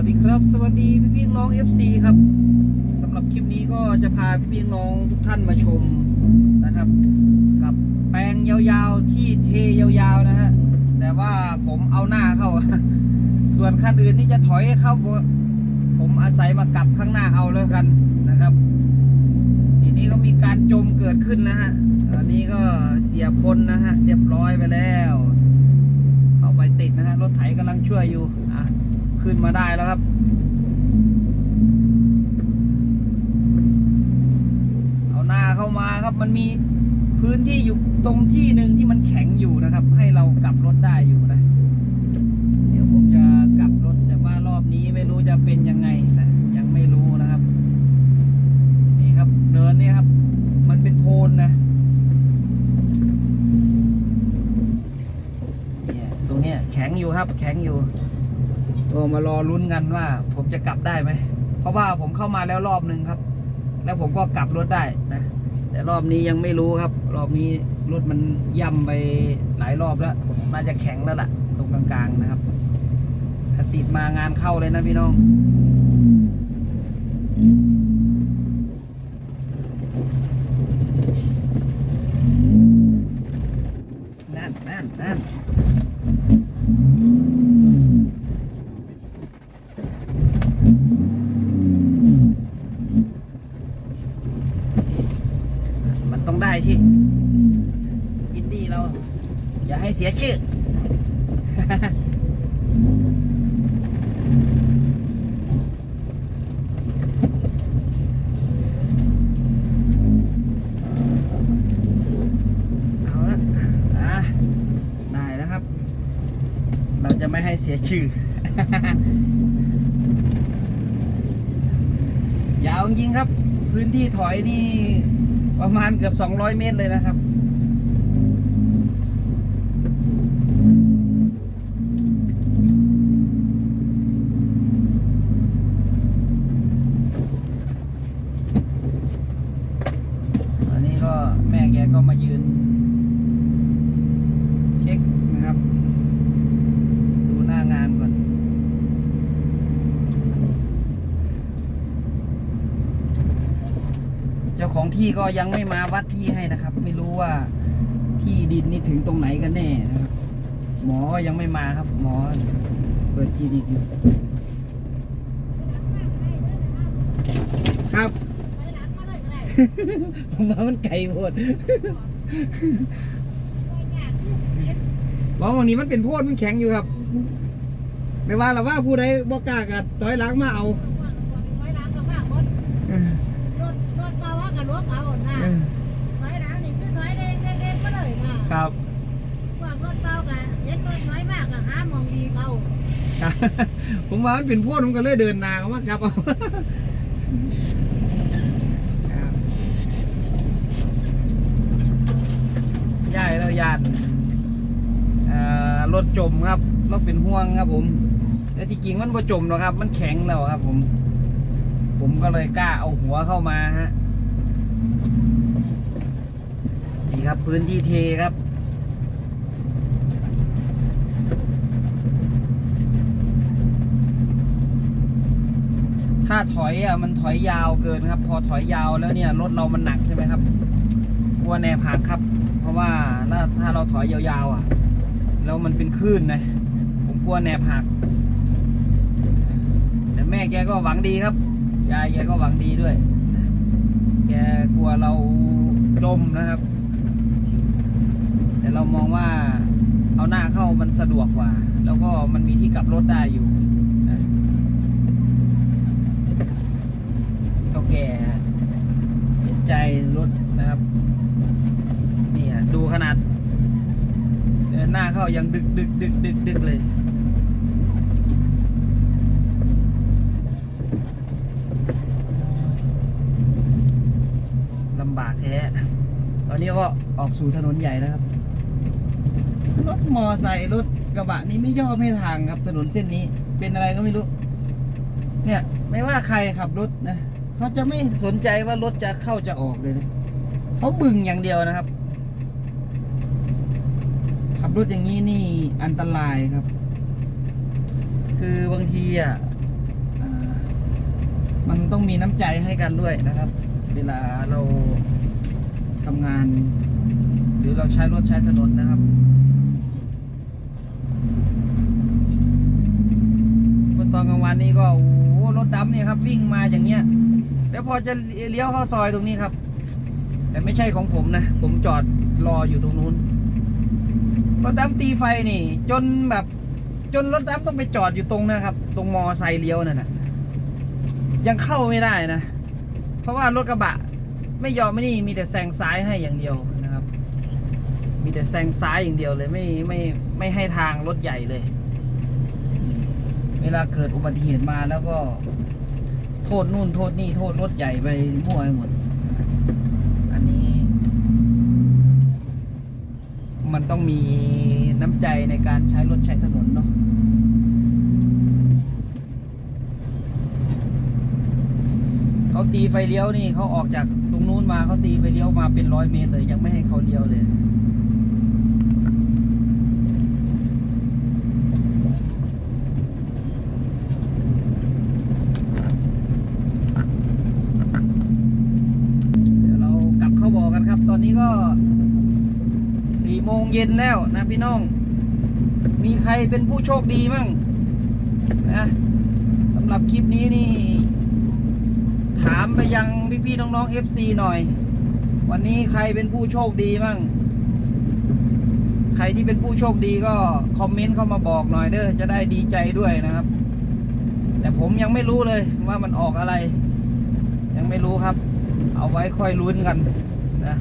วัสดีครับ สวัสดีพี่พี่น้อง FC ครับสำหรับคลิปนี้ก็จะพาพี่พี่น้องทุกท่านมาชมนะครับ กับแปลงยาวๆที่เทยาวๆนะฮะแต่ว่าผมเอาหน้าเข้า ส่วนคันอื่นนี่จะถอยเข้า ผมอาศัยมากลับข้างหน้าเอาแล้วกันนะครับ ทีนี้ก็มีการจมเกิดขึ้นแล้วฮะอันนี้ก็เสียพลนะฮะเรียบร้อยไปแล้ว เข้าไปติดนะฮะรถไถกำลังช่วยอยู่อะ ขึ้นมาได้แล้วครับ เอาหน้าเข้ามาครับมันมีพื้นที่อยู่ตรงที่หนึ่งที่มันแข็งอยู่นะครับ ให้เรากลับรถได้อยู่นะ เดี๋ยวผมจะกลับรถแต่ว่ารอบนี้ไม่รู้จะเป็นยังไงนะยังไม่รู้นะครับ นี่ครับเนินนี่ครับ มันเป็นโพนนะตรงเนี้ยแข็งอยู่ครับ แข็งอยู่ ก็มารอลุ้นกันว่า ผมจะกลับได้ไหม เพราะว่าผมเข้ามาแล้วรอบหนึ่งครับ แล้วผมก็กลับรถได้นะ แต่รอบนี้ยังไม่รู้ครับ รอบนี้รถมันย่ำไปหลายรอบแล้ว น่าจะแข็งแล้วล่ะ ตรงกลางๆนะครับ ถ้าติดมางานเข้าเลยนะพี่น้องนั่นนั่นนั่นต้องได้สิ อินดี้เรา อย่าให้เสีย ชื่อ เอาละอะได้แล้วครับ เราจะไม่ให้เสียชื่อ ยาวจริงครับ พื้นที่ถอยนี่ประมาณเกือบ 200 เมตรเลยนะครับ อันนี้ก็แม่แกก็มายืน เช็คนะครับ ดูหน้างานก่อน เจ้าของ ที่ก็ยังไม่มาวัดที่ให้นะครับ ไม่รู้ว่าที่ดินนี่ถึงตรงไหนกันแน่นะครับ หมอก็ยังไม่มาครับ หมอเปิดคลินิกอยู่ครับผมว่ามันไกลโพดบอกวันนี้มันเป็นโพดมันแข็งอยู่ครับ ไม่ว่าหรอกว่าผู้ใดบอกกล้ากัดถอยหลังมาเอาเออเออ ครับครับ ผมว่ามันเป็นโพดผมก็เลยเดินหนาเขามากลับเอาครับย่ายแล้วยานเอ่อรถจมครับรถเป็นห่วงครับผมแต่ที่จริงมันบ่จมหรอกครับ มันแข็งแล้วครับ ผม ผมก็เลยกล้าเอาหัวเข้ามาฮะนี่ ครับ พื้นที่เทครับ ถ้าถอยอะมันถอยยาวเกินครับ พอถอยยาวแล้วเนี่ยรถเรามันหนักใช่ไหมครับกลัวแนบหักครับ เพราะว่าถ้าถ้าเราถอยยาวๆอะ แล้วมันเป็นคลื่นนะผมกลัวแนบหักแต่แม่แกก็หวังดีครับยายแกก็หวังดีด้วยแกกลัวเราจมนะครับ แต่เรามองว่าเอาหน้าเข้ามันสะดวกกว่า แล้วก็มันมีที่กลับรถได้อยู่เท่าแก่เห็นใจรถนะครับนี่อะดูขนาดหน้าเข้ายังดึกดึกดึกดึกดึกเลยลำบากแท้ ตอนนี้ก็ออกสู่ถนนใหญ่แล้วครับ รถมอไซค์รถกระบะนี้ไม่ยอมให้ทางครับถนนเส้นนี้ เป็นอะไรก็ไม่รู้ เนี่ยไม่ว่าใครขับรถนะเขาจะไม่สนใจว่ารถจะเข้าจะออกเลยนะเขาบึงอย่างเดียวนะครับ ขับรถอย่างนี้นี่อันตรายครับ คือบางทีอะมันต้องมีน้ำใจให้กันด้วยนะครับ เวลาเราทำงาน หรือเราใช้รถใช้ถนนนะครับ เมื่ อนกลางวันนี้ก็โอ้โหรถดำเนี่ยครับวิ่งมาอย่างเงี้ย แล้วพอจะเลี้ยวเข้าซอยตรงนี้ครับ แต่ไม่ใช่ของผมนะ ผมจอดรออยู่ตรงนู้นรถดำตีไฟนี่ จนแบบจนรถดำต้องไปจอดอยู่ตรงนะครับ ตรงมอไซค์เลี้ยวนั่นนะยังเข้าไม่ได้นะ เพราะว่ารถกระบะ ไม่ยอมไม่นี่มีแต่แซงซ้ายให้อย่างเดียวนะครับ มีแต่แซงซ้ายอย่างเดียวเลยไม่ไม่ไม่ให้ทางรถใหญ่เลย เวลาเกิดอุบัติเหตุมาแล้วก็ โทษนู่นโทษนี่โทษรถใหญ่ไปมั่วไปหมด อันนี้ มันต้องมีน้ำใจในการใช้รถใช้ถนนเนาะเขาตีไฟเลี้ยวนี่เขาออกจากตรงนู้นมาเขาตีไฟเลี้ยวมาเป็นร้อยเมตรเลยยังไม่ให้เขาเลี้ยวเลย เดี๋ยวเรากลับเข้าบ่อกันครับ ตอนนี้ก็สี่ โมงเย็นแล้วนะพี่น้อง มีใครเป็นผู้โชคดีมั่งนะสำหรับคลิปนี้นี่ ถามไปยังพี่ๆน้องๆ FC หน่อย วันนี้ใครเป็นผู้โชคดีมั่งใครที่เป็นผู้โชคดีก็คอมเมนต์เข้ามาบอกหน่อยเด้อจะได้ดีใจด้วยนะครับ แต่ผมยังไม่รู้เลยว่ามันออกอะไร ยังไม่รู้ครับ เอาไว้ค่อยลุ้นกันนะ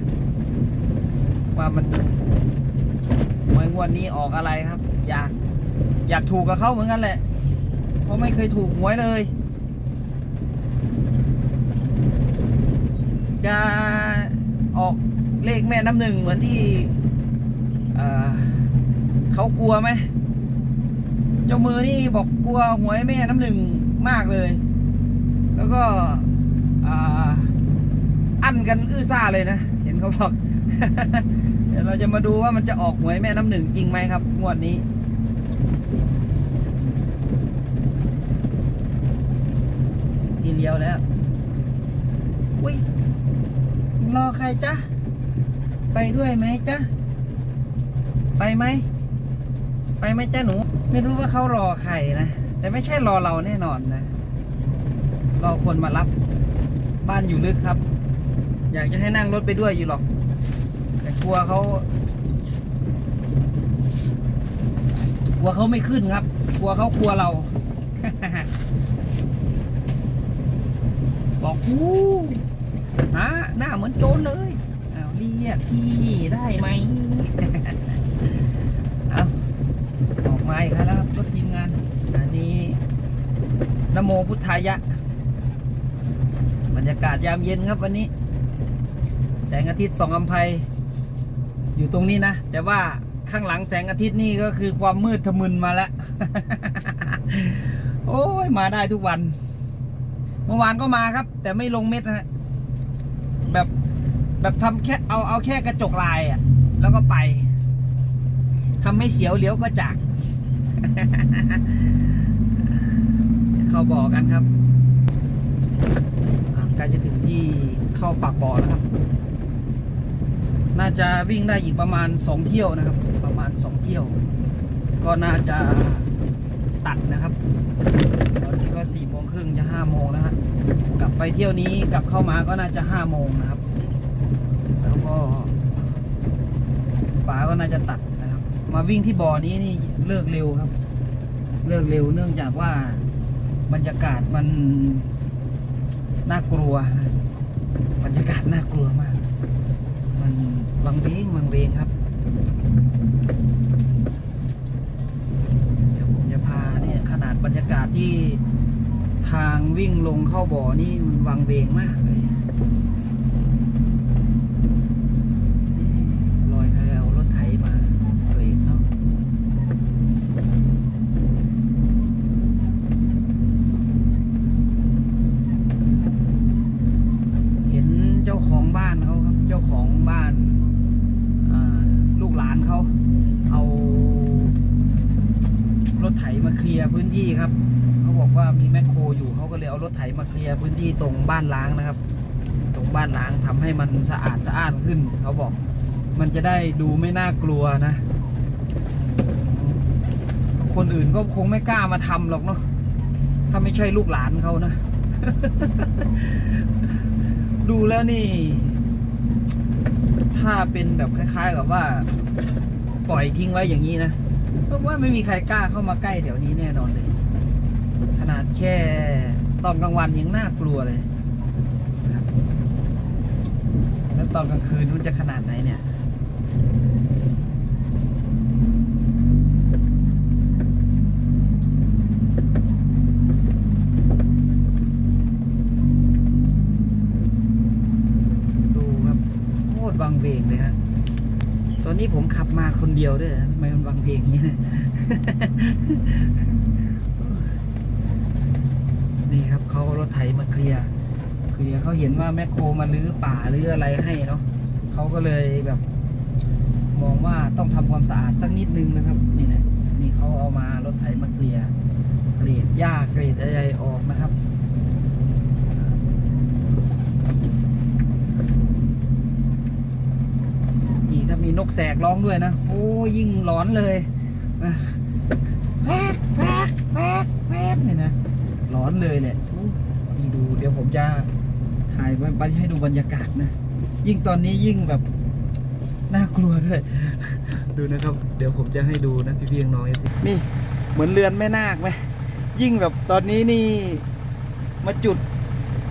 ว่ามันหวยงวดนี้ออกอะไรครับ อยากอยากถูกกับเขาเหมือนกันแหละ เพราะไม่เคยถูกหวยเลย จะออกเลขแม่น้ำหนึ่งเหมือนที่เเขากลัวไหมเจ้ามือนี่บอกกลัวหวยแม่น้ำหนึ่งมากเลย แล้วก็อ่าอั้นกันอื้อซ่าเลยนะ เห็นเขาบอก ดี๋ยวเราจะมาดูว่ามันจะออกหวยแม่น้ำหนึ่งจริงไหมครับ งวดนี้ ทีเลี้ยวแล้ว อุ้ย รอใครจ๊ะ ไปด้วยไหมจ๊ะ ไปไหม ไปไหมจ๊ะหนู ไม่รู้ว่าเขารอใครนะ แต่ไม่ใช่รอเราแน่นอนนะ รอคนมารับ บ้านอยู่ลึกครับ อยากจะให้นั่งรถไปด้วยอยู่หรอก กลัวเขากลัวเขาไม่ขึ้นครับ กลัวเขากลัวเรา บอกอู้ฮะหน้าเหมือนโจรเลยอ้าวเรียกพี่ได้ไหมเอาออกมาอีกแล้วครับรถทีมงาน อันนี้นโมพุทธายะ บรรยากาศยามเย็นครับวันนี้ แสงอาทิตย์สองอำไพ อยู่ตรงนี้นะ แต่ว่าข้างหลังแสงอาทิตย์นี่ก็คือความมืดทะมึนมาแล้ว โอ้ยมาได้ทุกวัน เมื่อวานก็มาครับ แต่ไม่ลงเม็ดนะฮะแบบแบบทำแค่เอาเอาแค่กระจกลายอะ่ะ แล้วก็ไปทำให้เสียวเลี้ยวก็จาก เข้าบ่อกันครับใกล้จะถึงที่เข้าปากบ่อแล้วครับ น่าจะวิ่งได้อีกประมาณสองเที่ยวนะครับ ประมาณสองเที่ยว ก็น่าจะตัดนะครับ ตอนนี้ก็สี่โมงครึ่งจะห้าโมงแล้วฮะกลับไปเที่ยวนี้กลับเข้ามาก็น่าจะห้าโมงนะครับ แล้วก็ป๋าก็น่าจะตัดนะครับ มาวิ่งที่บ่อนี้นี่เลิกเร็วครับ เลิกเร็วเนื่องจากว่าบรรยากาศมันน่ากลัวนะบรรยากาศน่ากลัวมาก มันวังเวงวังเวงครับ เดี๋ยวผมจะพาเนี่ยขนาดบรรยากาศที่ทางวิ่งลงเข้าบ่อนี่มันวังเวงมาก ที่ครับ เขาบอกว่ามีแมคโครอยู่เขาก็เลยเอารถไถมาเคลียร์พื้นที่ตรงบ้านล้างนะครับ ตรงบ้านล้างทำให้มันสะอาดสะอ้านขึ้น เขาบอก มันจะได้ดูไม่น่ากลัวนะ คนอื่นก็คงไม่กล้ามาทำหรอกเนาะถ้าไม่ใช่ลูกหลานเขานะ ดูแล้วนี่ ถ้าเป็นแบบคล้ายๆกับว่า ปล่อยทิ้งไว้อย่างนี้นะ เพราะว่าไม่มีใครกล้าเข้ามาใกล้แถวนี้แน่นอนเลย ขนาดแค่ตอนกลางวันยังน่ากลัวเลยนะครับแล้วตอนกลางคืนมันจะขนาดไหนเนี่ย ดูครับโคตรวังเวงเลยฮะ ตอนนี้ ผมขับมาคนเดียวด้วยทำไมมันวังเวงอย่างนี้เนี่ยนี่ครับเขารถไถมาเคลียร์เคลียร์เขาเห็นว่าแมคโครมาลื้อป่าลื้ออะไรให้เนาะเขาก็เลยแบบ มองว่าต้องทำความสะอาดสักนิดนึงนะครับนี่แหละนี่เขาเอามารถไถมาเคลียร์เกรดหญ้าเกรดอะไรออกนะครับ นี่ถ้า มีนกแสกร้องด้วยนะ โอ้ยิ่งหลอนเลยนะแวกแวกแวกแวกเนี่ยนะหลอนเลยเนี่ยนี่ดูเดี๋ยวผมจะถ่ายไว้ให้ดูบรรยากาศนะ ยิ่งตอนนี้ยิ่งแบบน่ากลัวด้วย ดูนะครับ เดี๋ยวผมจะให้ดูนะพี่เพียงน้องเอฟซีนี่เหมือนเรือนแม่นาคไหมยิ่งแบบตอนนี้นี่มาจุด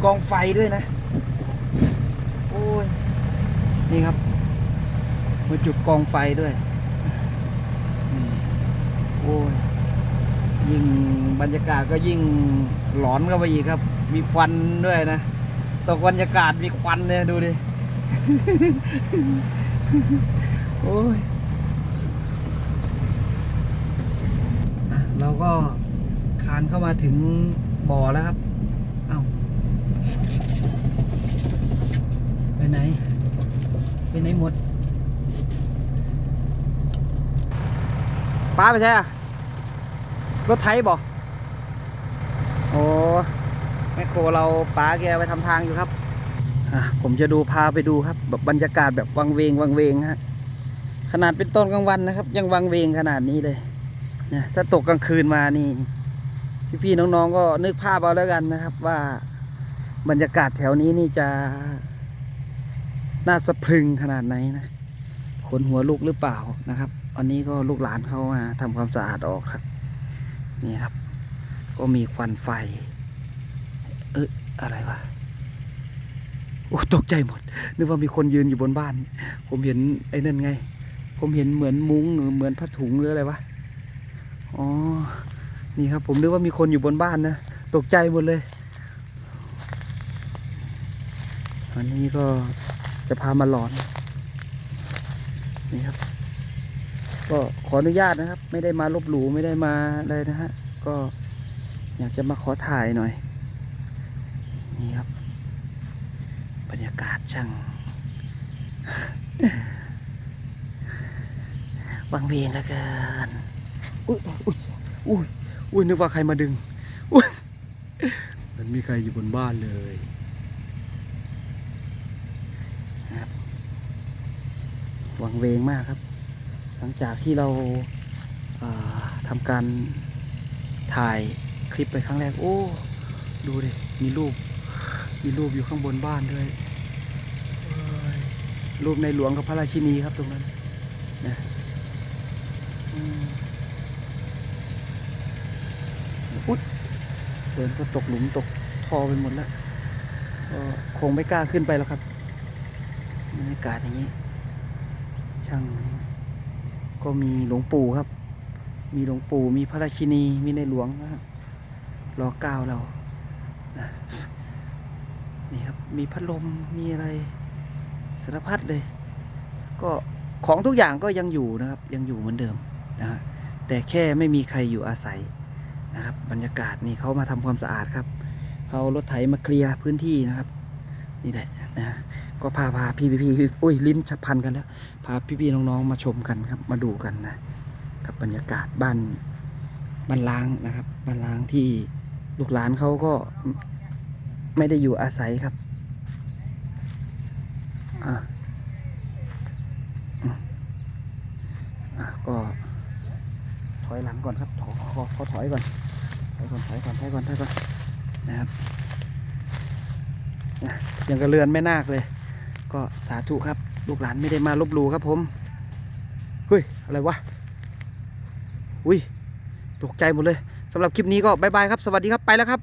กองไฟด้วยนะ โอ้ย นี่ครับ มาจุดกองไฟด้วยนี่โอ้ยยิ่งบรรยากาศก็ยิ่งหลอนเข้าไปอีกครับ มีควันด้วยนะตกบรรยากาศมีควันเนี่ยดูดิ โอ้ยเราก็คานเข้ามาถึงบ่อแล้วครับ เอ้า ไปไหน ไปไหนหมด ป้าไปใช่อะรถไถบ่โอ้แมคโครเราป้าแกไปทำทางอยู่ครับผมจะดูพาไปดูครับแบบบรรยากาศแบบวังเวงวังเวงฮะขนาดเป็นตอนกลางวันนะครับ ยังวังเวงขนาดนี้เลยเนี่ยถ้าตกกลางคืนมานี่พี่ๆน้องๆก็นึกภาพเอาแล้วกันนะครับ ว่าบรรยากาศแถวนี้นี่จะน่าสะพรึงขนาดไหนนะขนหัวลุกหรือเปล่านะครับ อันนี้ก็ลูกหลานเขามาทำความสะอาดออกครับ นี่ครับ ก็มีควันไฟ เอออะไรวะโอ้ตกใจหมด นึกว่ามีคนยืนอยู่บนบ้าน ผมเห็นไอ้นั่นไง ผมเห็นเหมือนมุ้งหรือเหมือนผ้าถุงหรืออะไรวะ อ๋อ นี่ครับ ผมนึกว่ามีคนอยู่บนบ้านนะ ตกใจหมดเลยอันนี้ก็จะพามาหลอน นี่ครับ ก็ขออนุญาตนะครับ ไม่ได้มาลบหลู่ไม่ได้มาเลยนะฮะก็อยากจะมาขอถ่ายหน่อย นี่ครับ บรรยากาศช่างวังเวงเหลือเกินอุ้ยอุ้ยอุ้ยอุ้ยนึกว่าใครมาดึงอุ้ยมันมีใครอยู่บนบ้านเลยวังเวงมากครับ หลังจากที่เราาทำการถ่ายคลิปไปครั้งแรก โอ้ ดูดิ มีรูป มีรูปอยู่ข้างบนบ้านด้วย รูปในหลวงกับพระราชินีครับตรงนั้นนะอุ๊ยเดินก็ตกหลุมตกทอไปหมดแล้วคงไม่กล้าขึ้นไปแล้วครับบรรยากาศอย่างนี้ ช่าง ก็มีหลวงปู่ครับ มีหลวงปู่ มีพระราชินี มีในหลวงนะครับรอเก้าเรานะนี่ครับ มีพัดลม มีอะไรสารพัดเลย ก็ของทุกอย่างก็ยังอยู่นะครับ ยังอยู่เหมือนเดิมนะฮะแต่แค่ไม่มีใครอยู่อาศัยนะครับ บรรยากาศนี่เขามาทำความสะอาดครับเขารถไถมาเคลียร์พื้นที่นะครับ นี่แหละนะฮะ ก็พาพาพี่พี่พี่อุ้ยลิ้นฉับพันกันแล้ว พาพี่ๆน้องๆมาชมกันครับ มาดูกันนะ กับบรรยากาศบ้านบ้านล้างนะครับบ้านล้างที่ลูกหลานเขาก็ไม่ได้อยู่อาศัยครับอะอะก็ถอยหลังก่อนครับขอขอขอถอยก่อนถอยก่อนถอยก่อนถอยก่อนถอยก่อนนะครับนะยังกระเรือนไม่นาคเลย ก็สาธุครับ ลูกหลานไม่ได้มาลบหลู่ครับผม เฮ้ย อะไรวะ อุ้ย ตกใจหมดเลยสำหรับคลิปนี้ก็บายบายครับ สวัสดีครับ ไปแล้วครับ